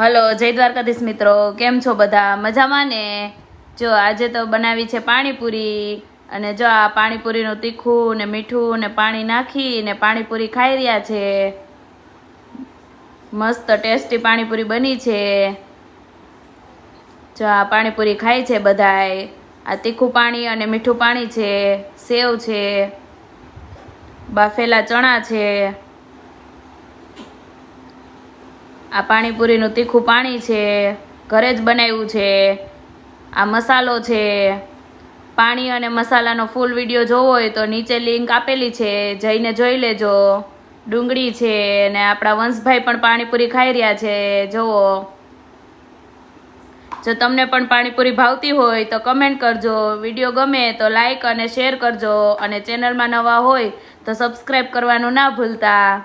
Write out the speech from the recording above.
Hello, જય દ્વારકાધીશ મિત્રો. કેમ છો બધા? મજામાં ને? જો, આજે તો બનાવી છે પાણીપુરી. અને જો આ પાણીપુરીનું તીખું ને મીઠું ને પાણી નાખી ને પાણીપુરી ખાઈ રહ્યા છે. મસ્ત ટેસ્ટી પાણીપુરી બની છે. જો, આ પાણીપુરી ખાય છે બધાય. આ તીખું પાણી અને મીઠું પાણી છે. સેવ છે. બાફેલા ચણા છે. આ પાણીપુરીનું તીખું પાણી છે, ઘરે જ બનાવ્યું છે, આ મસાલો છે. પાણી અને મસાલાનો ફૂલ વીડિયો જોવો હોય તો નીચે લિંક આપેલી છે, જઈને જોઈ લેજો. ડુંગળી છે ને આપણા વંશભાઈ પણ પાણીપુરી ખાઈ રહ્યા છે જુઓ જો તમને પણ પાણીપુરી ભાવતી હોય તો કમેન્ટ કરજો. વીડિયો ગમે તો લાઈક અને શેર કરજો. અને ચેનલમાં નવા હોય તો સબસ્ક્રાઈબ કરવાનું ના ભૂલતા.